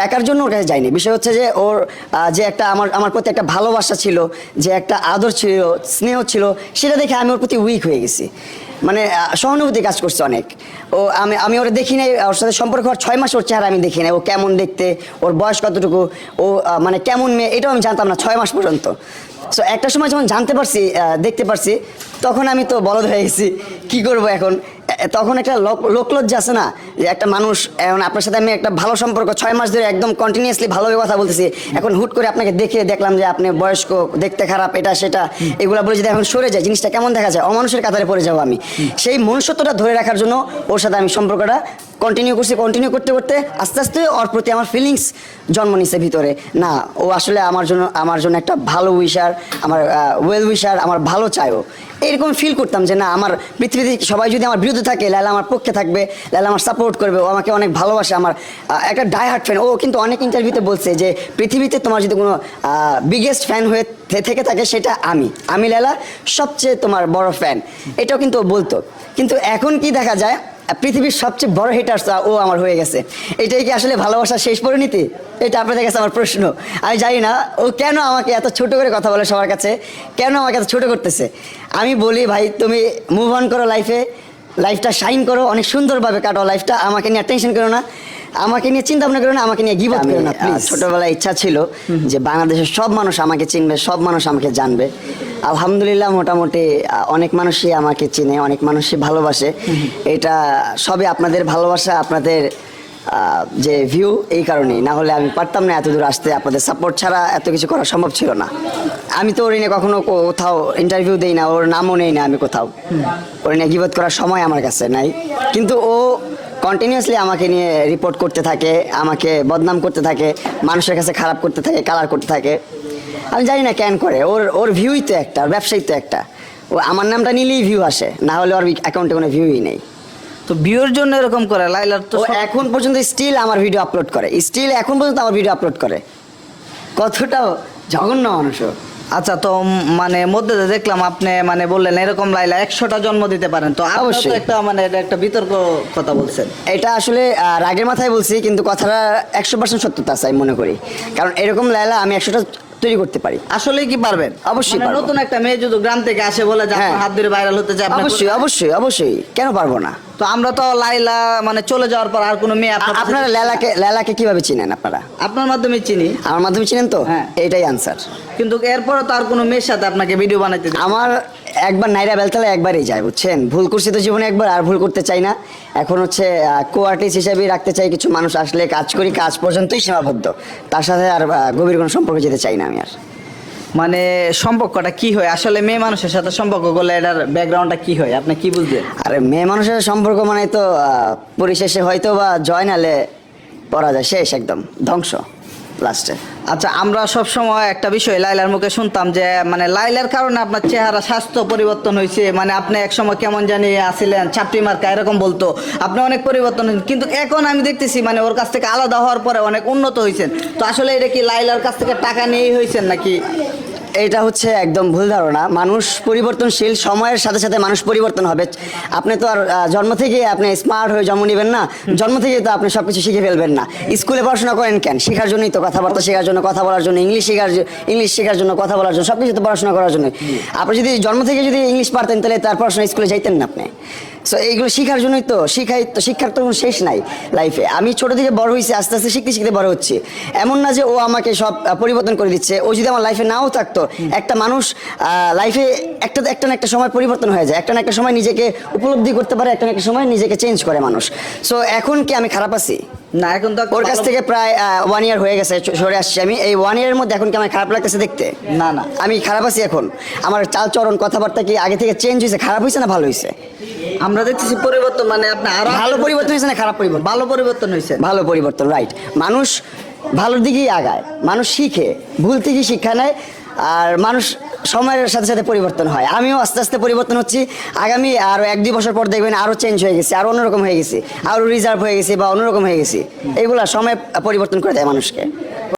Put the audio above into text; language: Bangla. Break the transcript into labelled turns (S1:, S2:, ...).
S1: টাকার জন্য ওর কাছে যাইনি বিষয় হচ্ছে যে ওর যে একটা আমার আমার প্রতি একটা ভালোবাসা ছিল, যে একটা আদর ছিল, স্নেহ ছিল, সেটা দেখে আমি ওর প্রতি উইক হয়ে গেছি। মানে সহানুভূতি কাজ করছে অনেক। ও, আমি আমি ওরা দেখি নাই, ওর সাথে সম্পর্ক হওয়ার ছয় মাস ওর চেহারা আমি দেখি নাই, ও কেমন দেখতে, ওর বয়স কতটুকু, ও মানে কেমন মেয়ে, এটাও আমি জানতাম না ছয় মাস পর্যন্ত। সো একটা সময় যখন জানতে পারছি দেখতে পারছি, তখন আমি তো বলদ হয়ে গেছি, কি করব এখন? তখন একটা লোক- লোকলজ্জা আছে না? যে একটা মানুষ এখন আপনার সাথে আমি একটা ভালো সম্পর্ক ছয় মাস ধরে একদম কন্টিনিউসলি ভালোভাবে কথা বলতেছি। এখন হুট করে আপনাকে দেখে দেখলাম যে আপনি বয়স্ক দেখতে খারাপ এটা সেটা। এগুলো বলে যদি এখন সরে যায় জিনিসটা কেমন দেখা যায়? অমানুষের কাতারে পড়ে যাব আমি। সেই মনুষ্যত্বটা ধরে রাখার জন্য ওর সাথে আমি সম্পর্কটা কন্টিনিউ করছি কন্টিনিউ করতে করতে আস্তে আস্তে ওর প্রতি আমার ফিলিংস জন্ম নিছে ভিতরে। না, ও আসলে আমার জন্য আমার জন্য একটা ভালো উইশার আমার ওয়েল উইশার আমার ভালো চায় ও এরকম ফিল করতাম যে না, আমার পৃথিবীতে সবাই যদি আমার বিরুদ্ধে থাকে, লালা আমার পক্ষে থাকবে, লালা আমার সাপোর্ট করবে, ও আমাকে অনেক ভালোবাসে, আমার একটা ডাই হার্ট ফ্যান ও কিন্তু অনেক ইন্টারভিউতে বলছে যে, পৃথিবীতে তোমার যদি কোনো বিগেস্ট ফ্যান হয়ে থেকে থাকে সেটা আমি। আমি লালা সবচেয়ে তোমার বড় ফ্যান এটাও কিন্তু বলতো। কিন্তু এখন কি দেখা যায় পৃথিবীর সবচেয়ে বড় হেটার্স ও আমার হয়ে গেছে। এটাই কি আসলে ভালোবাসা শেষ পরিণতি? এটা আপনাদের কাছে আমার প্রশ্ন। আমি জানি না, ও কেন আমাকে এত ছোট করে কথা বলে সবার কাছে? কেন আমাকে এত ছোট করতেছে? আমি বলি, ভাই, তুমি মুভ অন করো লাইফে লাইফটা শাইন করো, অনেক সুন্দরভাবে কাটো লাইফটা আমাকে নিয়ে টেনশন করো না। আমাকে নিয়ে চিন্তা ভাবনা করো না আমাকে নিয়ে গিবত করো না প্লিজ ছোটবেলায় ইচ্ছা ছিল যে বাংলাদেশের সব মানুষ আমাকে চিনবে সব মানুষ আমাকে জানবে। আলহামদুলিল্লাহ মোটামুটি অনেক মানুষই আমাকে চিনে অনেক মানুষই ভালোবাসে। এটা সবই আপনাদের ভালোবাসা আপনাদের যে ভিউ এই কারণেই। না হলে আমি পারতাম না এত দূর আসতে আপনাদের সাপোর্ট ছাড়া এত কিছু করা সম্ভব ছিল না। আমি তো ওর নিয়ে কখনো কোথাও ইন্টারভিউ দেই না ওর নামও নেই না আমি কোথাও। ওর নিয়ে গিবত করার সময় আমার কাছে নাই। কিন্তু ও কন্টিনিউয়াসলি আমাকে নিয়ে রিপোর্ট করতে থাকে আমাকে বদনাম করতে থাকে মানুষের কাছে খারাপ করতে থাকে কালার করতে থাকে। আমি জানি না কেন করে ওর ওর ভিউই তো একটা ওর ব্যবসায়ী তো একটা। ও আমার নামটা নিলেই ভিউ আসে না হলে ওর অ্যাকাউন্টে কোনো ভিউই নেই।
S2: তো বিয়ের জন্য এরকম করে লাইলার তো
S1: এখন পর্যন্ত স্টিল আমার ভিডিও আপলোড করে স্টিল এখন পর্যন্ত আমার ভিডিও আপলোড করে। কতটা জঘন্য মানুষ।
S2: আচ্ছা তো মানে মধ্যে দেখলাম আপনি মানে বললেন এরকম লাইলা একশোটা জন্ম দিতে পারেন। তো অবশ্যই। একটা মানে একটা বিতর্ক কথা বলছেন।
S1: এটা আসলে রাগের মাথায় বলছি কিন্তু কথাটা একশো পার্সেন্ট সত্যতা আছে আমি মনে করি। কারণ এরকম লাইলা আমি একশোটা তৈরি করতে পারি।
S2: আসলেই কি পারবেন?
S1: অবশ্যই
S2: মানে নতুন একটা মেয়ে যদি গ্রাম থেকে আসে বলে যে
S1: হ্যাঁ।
S2: হাত ধরে ভাইরাল হতে চায়
S1: অবশ্যই অবশ্যই অবশ্যই। কেন পারব না?
S2: তো আমরা তো লাইলা মানে চলে যাওয়ার পর আর কোনো মেয়ে আপনারা
S1: লেলাকে লেলাকে কীভাবে চিনেন আপনারা?
S2: আপনার মাধ্যমে চিনি।
S1: আমার মাধ্যমে চিনেন তো?
S2: হ্যাঁ।
S1: এটাই আনসার
S2: কিন্তু এরপরে তো আর কোনো মেয়ের সাথে আপনাকে ভিডিও বানাইতে দিই
S1: আমার একবার নাইরা বেলতলা একবারই যায় বুঝছেন? ভুল করছি তো জীবনে একবার আর ভুল করতে চাই না। এখন হচ্ছে কো আর্টিস্ট হিসেবেই রাখতে চাই কিছু মানুষ আসলে কাজ করি কাজ পর্যন্তই সীমাবদ্ধ। তার সাথে আর আহ, গভীর কোনো সম্পর্ক যেতে চাই না আমি আর।
S2: মানে সম্পর্কটা কি হয়? আসলে মেয়ে মানুষের সাথে সম্পর্ক করলে এটার ব্যাকগ্রাউন্ডটা কি হয়? আপনি কি বুঝবেন?
S1: আর মেয়ে মানুষের সম্পর্ক মানে তো আহ, পরিশেষে হয়তো বা জয় নালে পরা যায় শেষ একদম, ধ্বংস লাস্টে
S2: আচ্ছা আমরা সব সময় একটা বিষয় লাইলার মুখে শুনতাম যে মানে লাইলার কারণে আপনার চেহারা স্বাস্থ্য পরিবর্তন হয়েছে মানে আপনি এক সময় কেমন জানি আসিলেন চাপটি মার্কা এরকম বলতো। আপনি অনেক পরিবর্তন হয়েছেন, কিন্তু এখন আমি দেখতেছি মানে ওর কাছ থেকে আলাদা হওয়ার পরে অনেক উন্নত হয়েছেন। তো আসলে এটা কি লাইলার কাছ থেকে টাকা নিয়েই হয়েছেন নাকি?
S1: এটা হচ্ছে একদম ভুল ধারণা। মানুষ পরিবর্তনশীল, সময়ের সাথে সাথে মানুষ পরিবর্তন হবে। আপনি তো আর জন্ম থেকে আপনি স্মার্ট হয়ে জন্ম নেবেন না, জন্ম থেকে তো আপনি সব কিছু শিখে ফেলবেন না। স্কুলে পড়াশোনা করেন কেন? শেখার জন্যই তো কথাবার্তা শেখার জন্য, কথা বলার জন্য, ইংলিশ শেখার ইংলিশ শেখার জন্য, কথা বলার জন্য সব কিছু তো পড়াশোনা করার জন্য আপনি যদি জন্ম থেকে যদি ইংলিশ পারতেন, তাহলে তার পড়াশোনা স্কুলে যাইতেন না আপনি। সো এইগুলো শেখার জন্যই তো, শিখাই, তো শিক্ষার তো শেষ নাই লাইফে আমি ছোট থেকে বড় হয়েছি আস্তে আস্তে শিখতে শিখতে বড় হচ্ছে। এমন না যে ও আমাকে সব পরিবর্তন করে দিচ্ছে। ও যদি আমার লাইফে নাও থাকতো একটা মানুষ লাইফে একটা একটা না একটা সময় পরিবর্তন হয়ে যায়। একটা না একটা সময় নিজেকে উপলব্ধি করতে পারে একটা না একটা সময় নিজেকে চেঞ্জ করে মানুষ। সো এখন কি আমি খারাপ আছি?
S2: না এখন তো
S1: ওর কাছ থেকে প্রায় ওয়ান ইয়ার হয়ে গেছে সরে আসছি আমি। এই ওয়ান ইয়ারের মধ্যে এখন কি আমার খারাপ লাগতেছে দেখতে?
S2: না না।
S1: আমি খারাপ আছি এখন। আমার চালচরণ কথাবার্তা কি আগে থেকে চেঞ্জ হয়েছে খারাপ হয়েছে না ভালো হয়েছে?
S2: আমরা দেখতেছি পরিবর্তন মানে আপনার আরও
S1: ভালো পরিবর্তন হয়েছে না খারাপ পরিবর্তন?
S2: ভালো পরিবর্তন হয়েছে।
S1: ভালো পরিবর্তন রাইট মানুষ ভালোর দিকেই আগায়। মানুষ শিখে ভুল থেকেই শিক্ষা নেয়। আর মানুষ সময়ের সাথে সাথে পরিবর্তন হয়। আমিও আস্তে আস্তে পরিবর্তন হচ্ছি। আগামী আরও এক দুই বছর পর দেখবেন আরও চেঞ্জ হয়ে গেছে আরও অন্যরকম হয়ে গেছে, আরও রিজার্ভ হয়ে গেছে বা অন্যরকম হয়ে গেছে। এগুলা সময় পরিবর্তন করে দেয় মানুষকে।